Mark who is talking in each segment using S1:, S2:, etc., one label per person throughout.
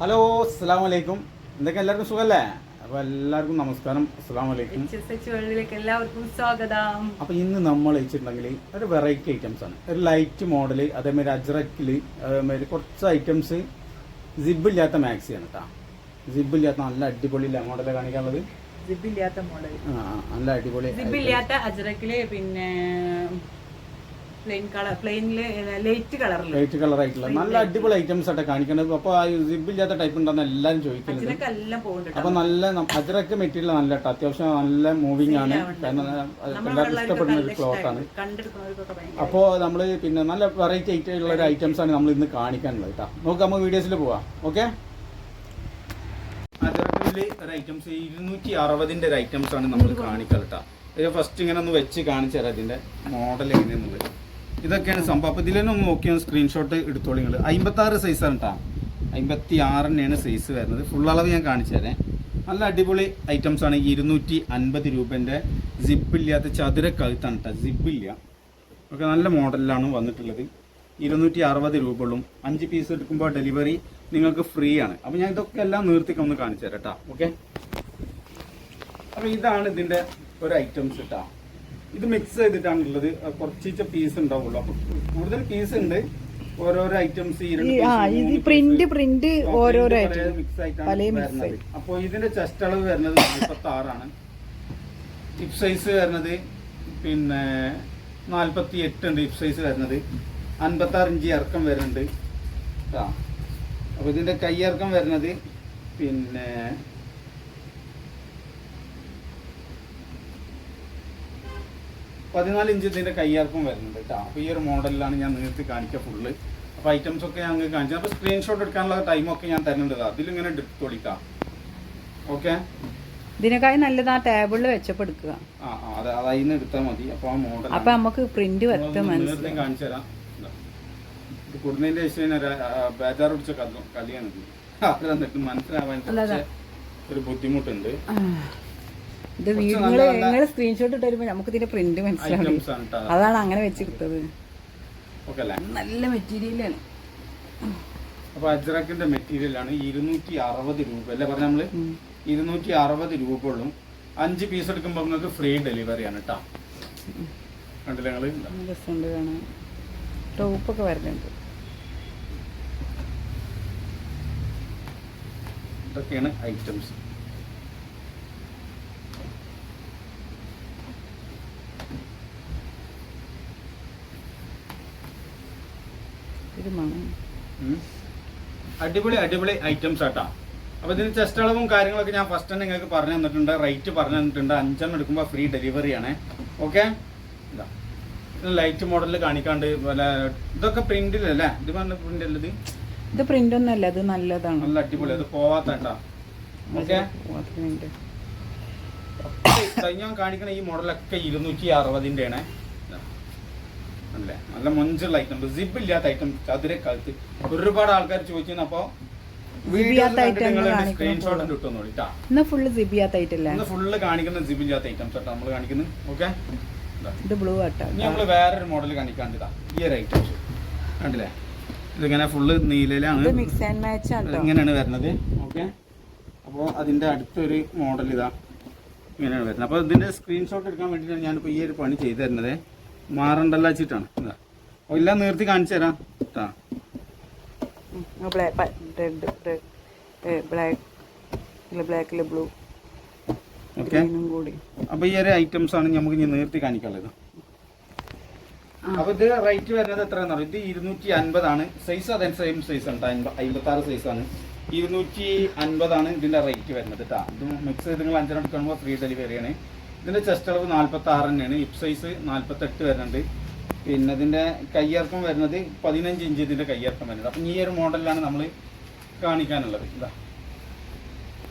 S1: Hello അസ്സാം വലൈക്കും എന്തൊക്കെ എല്ലാവർക്കും സുഖമല്ലേ അപ്പോൾ എല്ലാവർക്കും നമസ്കാരം. അസ്സാം വലൈക്കും
S2: എല്ലാവർക്കും സ്വാഗതം.
S1: അപ്പോൾ ഇന്ന് നമ്മൾ വെച്ചിട്ടുണ്ടെങ്കിൽ ഒരു വെറൈറ്റി ഐറ്റംസ് ആണ്. ഒരു ലൈറ്റ് മോഡൽ അതേമാതിരി അജ്രക്കിൽ അതേമാതിരി കുറച്ച് ഐറ്റംസ് സിബ് ഇല്ലാത്ത ആണ് കേട്ടോ ഇല്ലാത്ത നല്ല അടിപൊളി മോഡലാണ് കാണിക്കാനുള്ളത്?
S2: ഇല്ലാത്ത മോഡൽ
S1: ആ നല്ല അടിപൊളി
S2: സിബ് ഇല്ലാത്ത അജറക്കിൽ പിന്നെ പ്ലെയിൻ കളർ പ്ലെയിനിൽ ലൈറ്റ് കളറിൽ
S1: ലൈറ്റ് കളർ ആയിട്ടുള്ള നല്ല അടിപൊളി ഐറ്റംസ് ആയിട്ട് കാണിക്കുന്നത് അപ്പൊ ആ സിബ് ഇല്ലാത്ത ടൈപ്പ് ഉണ്ടെന്ന് എല്ലാരും ചോദിക്കുന്നത് അപ്പൊ നല്ല അതിരൊക്കെ മെറ്റീരിയൽ നല്ല കേട്ടോ അത്യാവശ്യം നല്ല മൂവിങ് ആണ്. കാരണം എല്ലാവർക്കും ഇഷ്ടപ്പെടുന്ന ഒരു ക്ലോത്ത് ആണ്.
S2: കണ്ടെടുക്കുന്നവർക്കൊക്കെ
S1: നമ്മൾ പിന്നെ നല്ല വെറൈറ്റി ഉള്ള ഒരു ഐറ്റംസ് ആണ് നമ്മൾ ഇന്ന് കാണിക്കാനുള്ളത് കേട്ടോ നോക്കാം നമുക്ക് വീഡിയോസിൽ പോവാം. ഓക്കെ? ഒരു ഐറ്റംസ് ഇരുന്നൂറ്റി അറുപതിന്റെ ഒരു ഐറ്റംസ് ആണ് നമ്മൾ കാണിക്കുക കേട്ടോ ഇത് ഫസ്റ്റ് ഇങ്ങനെ ഒന്ന് വെച്ച് കാണിച്ചു തരാം ഇതിന്റെ മോഡൽ എങ്ങനെയാന്നുള്ളത്. ഇതൊക്കെയാണ് സംഭവം. അപ്പോൾ തന്നെ നോക്കിയാൽ സ്ക്രീൻഷോട്ട് എടുത്തോളി നിങ്ങൾ അമ്പത്തി ആറ് സൈസാണ് കേട്ടോ അമ്പത്തി ആറിന്റെയാണ് സൈസ് വരുന്നത്. ഫുൾ അളവ് ഞാൻ കാണിച്ചു തരാം. നല്ല അടിപൊളി ഐറ്റംസ് ആണ്. ഇരുന്നൂറ്റി അൻപത് രൂപന്റെ സിബില്ലാത്ത ചതുര കഴുത്താണ് കേട്ടോ സിബില്ല ഒക്കെ നല്ല മോഡലിലാണ് വന്നിട്ടുള്ളത്. ഇരുന്നൂറ്റി അറുപത് രൂപകളും അഞ്ച് പീസ് എടുക്കുമ്പോൾ ഡെലിവറി നിങ്ങൾക്ക് ഫ്രീ ആണ്. അപ്പോൾ ഞാൻ ഇതൊക്കെ എല്ലാം നിർത്തിക്ക ഒന്ന് കാണിച്ചു തരാം കേട്ടോ ഓക്കെ അപ്പോൾ ഇതാണ് ഇതിന്റെ ഒരു ഐറ്റംസ് കേട്ടോ ഇത് മിക്സ് ചെയ്തിട്ടാണ് ഉള്ളത് കുറച്ച് പീസ് ഉണ്ടാവുള്ളൂ. അപ്പൊ കൂടുതൽ പീസ് ഉണ്ട്. ഓരോരോ ഐറ്റംസ്
S3: പ്രിന്റ് പ്രിന്റ് ഓരോരോ.
S1: മിക്സ് ആയിട്ടാണ് വരുന്നത്. അപ്പോൾ ഇതിന്റെ ചെസ്റ്റ് അളവ് വരുന്നത് നാൽപ്പത്തി ആറാണ് ഹിപ് സൈസ് വരുന്നത് പിന്നെ നാൽപ്പത്തി എട്ട് ഉണ്ട് ഹിപ് സൈസ് വരുന്നത്. അൻപത്തി ആറ് ഇഞ്ച് ഇറക്കം വരുന്നുണ്ട്. അപ്പൊ അപ്പോൾ ഇതിന്റെ കൈ ഇറക്കം വരുന്നത് പിന്നെ പതിനാല് ഇഞ്ച് ഇതിന്റെ കയ്യിറക്കം വരുന്നുണ്ട് കേട്ടോ. അപ്പോൾ ഈ ഒരു മോഡലിലാണ് ഞാൻ നിങ്ങൾക്ക് കാണിക്കുക ഫുള്ള് അപ്പോൾ ഐറ്റംസ് ഒക്കെ ഞാൻ നിങ്ങൾക്ക് കാണിച്ചത് അപ്പോൾ സ്ക്രീൻഷോട്ട് എടുക്കാനുള്ള ടൈമൊക്കെ ഞാൻ തരുന്നുണ്ട് അതിലിങ്ങനെ തൊളിക്കാം ഓക്കെ
S3: ഇതിനേക്കായി നല്ലത് ആ ടേബിളിൽ വെച്ചപ്പോ എടുക്കുക
S1: ആ അത് അതിൽ എടുത്താൽ മതി. അപ്പോൾ ആ മോഡൽ
S3: അപ്പോൾ നമുക്ക് പ്രിന്റ് മനസ്സിലാവും
S1: കാണിച്ചു തരാം. ഇതാ. കൊടുന്നതിന്റെ ശേഷം ബേജാർ പിടിച്ച കല കളിയാണ് ഇത്. അത് എന്നിട്ട് മനസ്സിലാവാൻ ഒരു ബുദ്ധിമുട്ടുണ്ട്.
S3: ഇത് വീഡിയോ നിങ്ങൾ സ്ക്രീൻഷോട്ട് ഇട്ട് തരുമ്പോ നമുക്ക് ഇതിന്റെ പ്രിന്റ് മനസ്സിലാവും അതാണ് അങ്ങനെ വെച്ചെടുത്തത് നല്ല മെറ്റീരിയലാണ്
S1: അപ്പൊ അജ്രക്കിന്റെ മെറ്റീരിയൽ ആണ് ഇരുന്നൂറ്റി അറുപത് രൂപ. അല്ലേ പറഞ്ഞ നമ്മൾ? ഇരുന്നൂറ്റി അറുപത് രൂപ ഉള്ളൂ അഞ്ച് പീസ് എടുക്കുമ്പോൾ നിങ്ങൾക്ക് ഫ്രീ ഡെലിവറി ആണ് കേട്ടോ കണ്ടില്ല
S3: കാണാൻ. ടോപ്പൊക്കെ വരുന്നുണ്ട്.
S1: ഇതൊക്കെയാണ് ഐറ്റംസ് അടിപൊളി അടിപൊളി ഐറ്റംസ് ആട്ടാ. അപ്പൊ ഇതിന് ചെസ്റ്റ് അളവും കാര്യങ്ങളൊക്കെ ഞാൻ ഫസ്റ്റ് തന്നെ നിങ്ങൾക്ക് പറഞ്ഞു തന്നിട്ടുണ്ട്. റേറ്റ് പറഞ്ഞു തന്നിട്ടുണ്ട്. അഞ്ചെണ്ണം എടുക്കുമ്പോൾ ഫ്രീ ഡെലിവറി ആണ്. ഓക്കെ ലൈറ്റ് മോഡലിൽ കാണിക്കാണ്ട് ഇതൊക്കെ പ്രിന്റിലല്ലേ ഇത് പറഞ്ഞ പ്രിന്റ് അല്ലത്
S3: ഇത്? പ്രിന്റ് ഒന്നും അല്ല ഇത് നല്ലതാണ്.
S1: നല്ല അടിപൊളി അത് പോവാത്ത കേട്ടാ ഓക്കെ
S3: ഞാൻ
S1: കഴിഞ്ഞ കാണിക്കണ ഈ മോഡലൊക്കെ ഇരുന്നൂറ്റി അറുപതിന്റെ ആണ് അല്ലേ? നല്ല മൊഞ്ചുള്ള ഐറ്റം സിബ് ഇല്ലാത്ത ഐറ്റം ചതുര കഴുത്ത്. ഒരുപാട് ആൾക്കാർ ചോദിക്കുന്നു അപ്പൊ
S3: ഇല്ലാത്ത item കാണിക്കണം
S1: സ്ക്രീൻഷോട്ട് കിട്ടുന്നു കേട്ടാ
S3: എന്നാ ഫുള്ള്
S1: കാണിക്കുന്ന സിബ് ഇല്ലാത്ത ഐറ്റംസ് കേട്ടോ നമ്മൾ കാണിക്കുന്നത് ഓക്കെ
S3: ഇത്. ബ്ലൂ ആട്ടാ.
S1: നമ്മൾ വേറൊരു മോഡൽ കാണിക്കാണ്ടിതാ ഈ ഒരു ഐറ്റംസ് കണ്ടില്ലേ? ഇതിങ്ങനെ ഫുള്ള് നീലയിലാണ്.
S3: മിക്സ് ആൻഡ് മാച്ച് ആണ്.
S1: ഇങ്ങനെയാണ് വരുന്നത്. ഓക്കെ അപ്പോൾ അതിന്റെ അടുത്തൊരു മോഡൽ ഇതാ. ഇങ്ങനെയാണ് വരുന്നത്. അപ്പോൾ ഇതിന്റെ സ്ക്രീൻഷോട്ട് എടുക്കാൻ വേണ്ടിയിട്ടാണ് ഞാനിപ്പോൾ ഈ ഒരു പണി ചെയ്തു തരുന്നത്. മാറണ്ടല്ല വെച്ചിട്ടാണ്. ഇതാ. എല്ലാം നിർത്തി കാണിച്ചു തരാം. കേട്ടാ
S3: റെഡ് ബ്ലാക്ക് ബ്ലാക്കിൽ ബ്ലൂ
S1: ഓക്കെ അപ്പോൾ ഈ ഒരു ഐറ്റംസ് ആണ് നമുക്ക് ഇനി നിർത്തി കാണിക്കാനുള്ളത്. അപ്പോൾ ഇത് റേറ്റ് വരുന്നത് എത്രയാണെന്ന് പറയും ഇത് ഇരുന്നൂറ്റി അൻപതാണ് സൈസ് അതേ സെയിം സൈസ് ഉണ്ട് അമ്പത്തി ആറ് സൈസാണ് ഇരുന്നൂറ്റി അൻപതാണ് ഇതിന്റെ റേറ്റ് വരുന്നത് കേട്ടോ ഇത് മിക്സ് ചെയ്ത് നിങ്ങൾ അഞ്ചെണ്ണം എടുക്കുമ്പോൾ ഫ്രീ ഡെലിവറി ആണ് ഇതിന്റെ ചെസ്റ്റ് അളവ് നാൽപ്പത്തി ആറ് തന്നെയാണ്. ഹിപ്പ് സൈസ് നാൽപ്പത്തെട്ട് വരുന്നുണ്ട്. പിന്നെ ഇതിന്റെ കയ്യിറക്കം വരുന്നത് പതിനഞ്ച് ഇഞ്ച് ഇതിന്റെ കയ്യിറക്കം വരുന്നത്. അപ്പം ഈ ഒരു മോഡലിലാണ് നമ്മൾ കാണിക്കാനുള്ളത്. ഇതാ.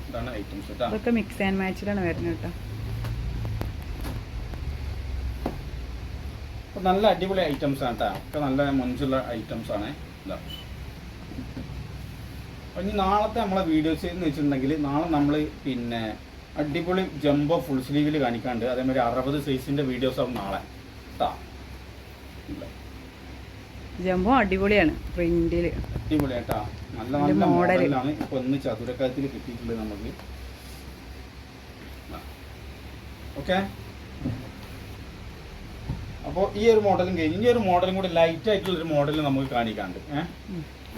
S1: ഇതാണ് ഐറ്റംസ്
S3: ഇതൊക്കെ മിക്സ് ആൻഡ് മാച്ചിലാണ് വരുന്നത് കേട്ടോ
S1: അപ്പം നല്ല അടിപൊളി ഐറ്റംസ് ആണ് കേട്ടോ ഒക്കെ നല്ല മഞ്ചുള്ള ഐറ്റംസ് ആണ്. ഇതാ. അപ്പം ഇനി നാളത്തെ നമ്മളെ വീഡിയോസ് എന്ന് വെച്ചിട്ടുണ്ടെങ്കിൽ നാളെ നമ്മൾ പിന്നെ അടിപൊളി ജംബോ ഫുൾ സ്ലീവിൽ കാണിക്കാണ്ട് അതേമാതിരി അറുപത് സൈസിന്റെ വീഡിയോസ് ആവും നാളെ.
S2: ജംബോ അടിപൊളിയാണ്
S1: പ്രിന്റിൽ. അടിപൊളിയാട്ടാ നല്ല
S2: നല്ല
S1: മോഡലാണ് ഇപ്പൊ ഒന്ന് ചതുരക്കാലത്തിൽ കിട്ടിയിട്ടുണ്ട് നമുക്ക് ഓക്കെ? അപ്പോൾ ഈ ഒരു മോഡലും കഴിഞ്ഞ്. ഈ ഒരു മോഡലും കൂടി ലൈറ്റ് ആയിട്ടുള്ള ഒരു മോഡൽ നമുക്ക് കാണിക്കാണ്ട് ഏഹ്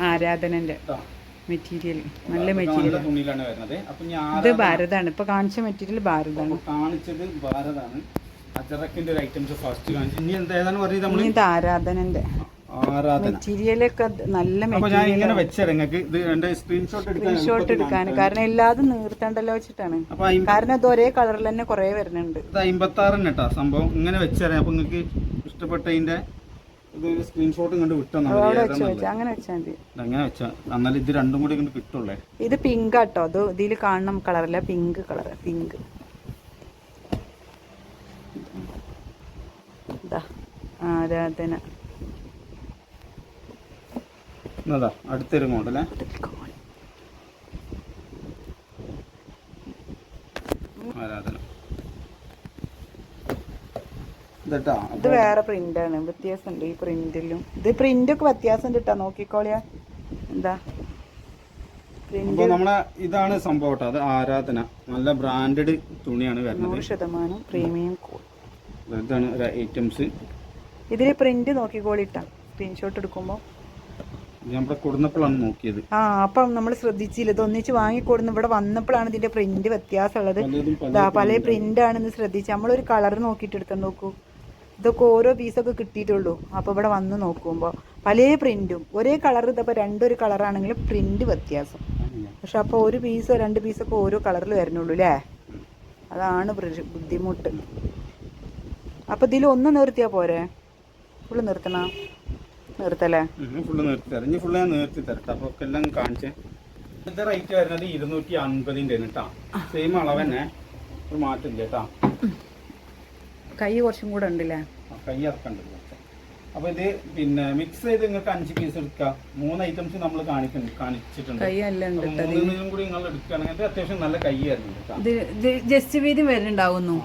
S2: ആരാധനന്റെ. മെറ്റീരിയൽ നല്ല മെറ്റീരിയൽ
S1: തുണിയിലാണ് വരുന്നത്.
S2: ഇത് ഭാരതാണ്. ഇപ്പൊ കാണിച്ച മെറ്റീരിയൽ ഭാരതാണ്.
S1: കാണിച്ചത് ഭാരതാണ്. അജറക്കിന്റെ ഒരു ഐറ്റംസ് ഫസ്റ്റ് കാണിച്ചു. ഇനി എന്താ ഏതാണ് പറയുന്നത്
S2: ഇനി
S1: നമ്മൾ
S2: ഇത് ആരാധനന്റെ.
S1: ആരാധന.
S2: മെറ്റീരിയലൊക്കെ നല്ല മെറ്റീരിയൽ
S1: സ്ക്രീൻഷോട്ട് എടുക്കാൻ
S2: കാരണം എല്ലാതും നീർത്തണ്ടല്ലോ വെച്ചിട്ടാണ്. കാരണം ഇത് ഒരേ കളറിൽ തന്നെ കുറെ വരുന്നുണ്ട്.
S1: ഇത് അമ്പത്തി ആറ് കേട്ടാ സംഭവം ഇങ്ങനെ വെച്ചറിയാം അപ്പൊ നിങ്ങൾക്ക് ഇഷ്ടപ്പെട്ടതിന്റെ സ്ക്രീൻഷോട്ട്
S2: അങ്ങനെ വെച്ചാൽ മതി.
S1: അങ്ങനെ ഇത് രണ്ടും കൂടി ഇങ്ങോട്ട് കിട്ടുള്ളേ.
S2: ഇത് പിങ്ക് ആട്ടോ. അത് ഇതിൽ കാണണം കളറല്ല പിങ്ക് കളർ പിങ്ക് ആരാധന
S1: എന്നതാ അടുത്തൊരു മോഡലേ ആരാധന.
S2: ഇത്. വേറെ പ്രിന്റ് ആണ് വ്യത്യാസമുണ്ട് ഈ പ്രിന്റിലും. ഇത് പ്രിന്റ് ഒക്കെ വ്യത്യാസം കേട്ടോ നോക്കിക്കോളിയാ. എന്താ?
S1: അപ്പൊ നമ്മളെ ഇതാണ് സംഭവം കേട്ടോ അത് ആരാധന. നല്ല ബ്രാൻഡഡ് തുണിയാണ് വരുന്നത്.
S2: നൂറ് ശതമാനം പ്രീമിയം
S1: ഇതാണ് ഐറ്റംസ്.
S2: ഇതിൽ പ്രിന്റ് നോക്കിക്കോളിട്ടാ. സ്ക്രീൻഷോട്ട് എടുക്കുമ്പോൾ
S1: നമ്മുടെ കൊടുന്നപ്പോഴാണ് നോക്കിയത്.
S2: ആ അപ്പം നമ്മൾ ശ്രദ്ധിച്ചില്ല. ഇത് ഒന്നിച്ച് വാങ്ങിക്കൊടുന്ന് ഇവിടെ വന്നപ്പോഴാണ് ഇതിന്റെ പ്രിന്റ് വ്യത്യാസമുള്ളത്.
S1: പല
S2: പ്രിന്റ് ആണെന്ന് ശ്രദ്ധിച്ചു നമ്മളൊരു കളർ നോക്കിട്ട് എടുത്ത് നോക്കൂ. ഇതൊക്കെ ഓരോ പീസൊക്കെ കിട്ടിയിട്ടുള്ളൂ. അപ്പോൾ ഇവിടെ വന്ന് നോക്കുമ്പോൾ പല പ്രിന്റും ഒരേ കളർ ഇതപ്പോൾ രണ്ടൊരു കളറാണെങ്കിലും പ്രിന്റ് വ്യത്യാസം. പക്ഷെ അപ്പോൾ ഒരു പീസോ രണ്ട് പീസൊക്കെ ഓരോ കളറിൽ വരുന്നുള്ളൂ അല്ലേ അതാണ് ബുദ്ധിമുട്ട്. അപ്പോൾ ഇതിൽ ഒന്ന് നിർത്തിയാൽ പോരെ? ഫുള്ള് നിർത്തണം? നിർത്തല്ലേ?
S1: ഫുള്ള് നിർത്തി തരാം. ഞാൻ നിർത്തി തരട്ടെ അപ്പോൾ എല്ലാം കാണിച്ചേ ഇന്നത്തെ റേറ്റ് വരുന്നത് ഇരുന്നൂറ്റി അൻപതിന്റെ കേട്ടാ സെയിം അളവ് തന്നെ ഒരു കേട്ടാ
S2: കൈ കുറച്ചും കൂടെ ഉണ്ടല്ലേ?
S1: കൈ ഇറക്കണ്ട. അപ്പൊ ഇത് പിന്നെ മിക്സ് ചെയ്ത് നിങ്ങൾക്ക് അഞ്ച് പീസ് എടുക്കാം. മൂന്ന് ഐറ്റംസ് നമ്മൾ കാണിക്കുന്നുണ്ട് കാണിച്ചിട്ടുണ്ട്. മൂന്നിനും കൂടി നിങ്ങൾ എടുക്കുകയാണെങ്കിൽ അത്യാവശ്യം നല്ല കൈ ആയിരുന്നു
S2: ജസ്റ്റ് വീതി വരുന്നുണ്ടാവുന്നു.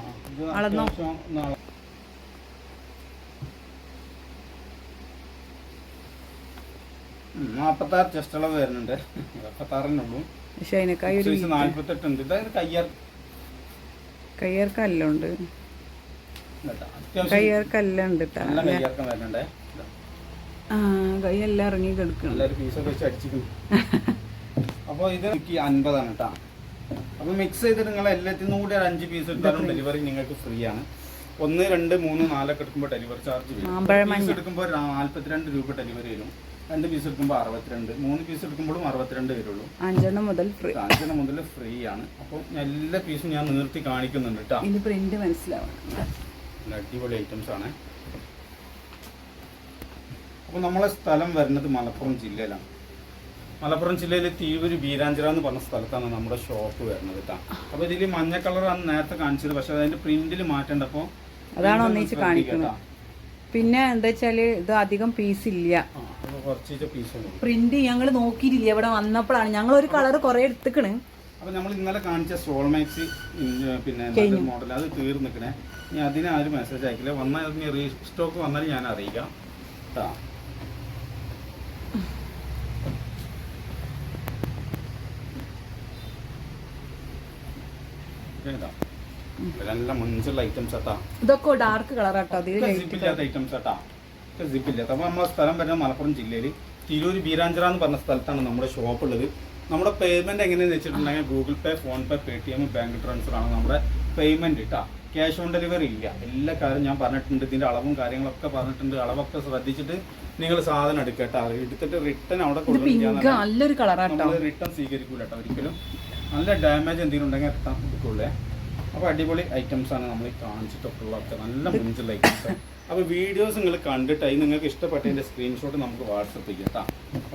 S1: ചെസ്റ്റ് അളവ് വരുന്നുണ്ട്. നാപ്പത്താറിനെ ഉള്ളൂ.
S2: പക്ഷെ
S1: ഉണ്ട്. ഇതായത് കയ്യർ
S2: കയ്യർക്കെല്ലാം ഉണ്ട്.
S1: കേട്ടോ. അത്യാവശ്യം
S2: കയ്യർക്കെല്ലാം ഉണ്ട് കേട്ടോ
S1: നല്ല കയ്യാർക്കം വരുന്നുണ്ടേ
S2: കൈയെല്ലാം ഇറങ്ങി കിടക്കണം.
S1: അപ്പോൾ ഇത് എനിക്ക് അൻപതാണ് കേട്ടോ അപ്പോൾ മിക്സ് ചെയ്തിട്ട് നിങ്ങൾ എല്ലാത്തിനും കൂടി ഒരു അഞ്ച് പീസ് എടുത്താലും ഡെലിവറി നിങ്ങൾക്ക് ഫ്രീ ആണ്. ഒന്ന് രണ്ട് മൂന്ന് നാലൊക്കെ എടുക്കുമ്പോൾ ഡെലിവറി ചാർജ് വരും. പീസ് എടുക്കുമ്പോൾ നാല്പത്തിരണ്ട് രൂപ ഡെലിവറി വരും. രണ്ട് പീസ് എടുക്കുമ്പോൾ അറുപത്തിരണ്ട്. മൂന്ന് പീസ് എടുക്കുമ്പോഴും അറുപത്തിരണ്ട് വരുള്ളൂ.
S2: അഞ്ചെണ്ണം മുതൽ ഫ്രീ
S1: അഞ്ചെണ്ണം മുതൽ ഫ്രീ ആണ്. അപ്പോൾ എല്ലാ പീസും ഞാൻ നിർത്തി കാണിക്കുന്നുണ്ട് കേട്ടോ
S2: പ്രിന്റ് മനസ്സിലാവണം.
S1: നല്ല അടിപൊളി ഐറ്റംസ് ആണ്. അപ്പോൾ നമ്മളെ സ്ഥലം വരുന്നത് മലപ്പുറം ജില്ലയിലാണ്. മലപ്പുറം ജില്ലയിലെ തിരുവൂര് ബീരാഞ്ചിറ എന്ന് പറഞ്ഞ സ്ഥലത്താണ് നമ്മുടെ ഷോപ്പ് വരുന്നത് കേട്ടോ അപ്പോൾ ഇതിൽ മഞ്ഞ കളറാണ് നേരത്തെ കാണിച്ചത്. പക്ഷെ അതിന്റെ പ്രിന്റിൽ മാറ്റേണ്ടപ്പോൾ
S2: അതാണ് ഒന്നിച്ച് കാണിക്കുന്നത്. പിന്നെ എന്താ വെച്ചാൽ ഇത് അധികം പീസ് ഇല്ല. പ്രിന്റ് ഞങ്ങൾ നോക്കിയിട്ടില്ല. ഇവിടെ വന്നപ്പോഴാണ്. ഞങ്ങൾ ഒരു കളർ കുറെ എടുത്തിക്കണ്.
S1: അപ്പോൾ നമ്മൾ ഇന്നലെ കാണിച്ച സോൾ മാക്സ് പിന്നെ മോഡൽ അത് തീർന്നിക്കണേ ഇനി അതിന് ആരും മെസ്സേജ് അയക്കില്ല. വന്നാൽ ഇനി റീസ്റ്റോക്ക് വന്നാൽ ഞാൻ അറിയിക്കാം. കേട്ടോ ഇതെല്ലാം മുൻസുള്ള ഐറ്റംസ് ആട്ടാ
S2: ഇതൊക്കെ ഡാർക്ക് കളർ
S1: സിപ്പില്ലാത്ത ഐറ്റംസ് ആട്ടാ സിപ്പില്ലാത്ത അപ്പോൾ നമ്മുടെ സ്ഥലം വരുന്ന മലപ്പുറം ജില്ലയിൽ തിരൂർ ബീരാഞ്ചിറ എന്ന് പറഞ്ഞ സ്ഥലത്താണ് നമ്മുടെ ഷോപ്പ് ഉള്ളത്. നമ്മുടെ പേയ്മെന്റ് എങ്ങനെയാണെന്ന് വെച്ചിട്ടുണ്ടെങ്കിൽ Google Pay PhonePe Paytm bank transfer ആണ് നമ്മുടെ പേയ്മെന്റ് കിട്ടാ ക്യാഷ് ഓൺ ഡെലിവറി ഇല്ല. എല്ലാ കാര്യം ഞാൻ പറഞ്ഞിട്ടുണ്ട്. ഇതിന്റെ അളവും കാര്യങ്ങളൊക്കെ പറഞ്ഞിട്ടുണ്ട്. അളവൊക്കെ ശ്രദ്ധിച്ചിട്ട് നിങ്ങൾ സാധനം എടുക്കട്ടോ. എടുത്തിട്ട് റിട്ടേൺ അവിടെ നമ്മൾ റിട്ടേൺ സ്വീകരിക്കൂല കേട്ടോ ഒരിക്കലും. നല്ല ഡാമേജ് എന്തെങ്കിലും ഉണ്ടെങ്കിൽ റിട്ടേൺ കൊടുക്കുള്ളേ അപ്പോൾ അടിപൊളി ഐറ്റംസ് ആണ് നമ്മൾ കാണിച്ചിട്ടൊക്കെ നല്ല മുഞ്ചുള്ള ഐറ്റംസ് അപ്പോൾ വീഡിയോസ് നിങ്ങൾ കണ്ടിട്ടായി നിങ്ങൾക്ക് ഇഷ്ടപ്പെട്ടതിന്റെ സ്ക്രീൻഷോട്ട് നമുക്ക് വാട്സപ്പ് ചെയ്യാം കേട്ടോ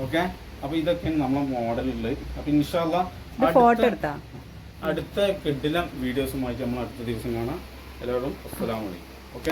S1: ഓക്കെ അപ്പോൾ ഇതൊക്കെയാണ് നമ്മളെ മോഡലുള്ളത്. അപ്പോൾ ഇൻഷാല്ല
S2: ഫോട്ടോ എടുത്താ?
S1: അടുത്ത കിഡിലം വീഡിയോസുമായിട്ട് നമ്മൾ അടുത്ത ദിവസം കാണാം. എല്ലാവരും അസ്സലാമലൈക്കും ഓക്കെ?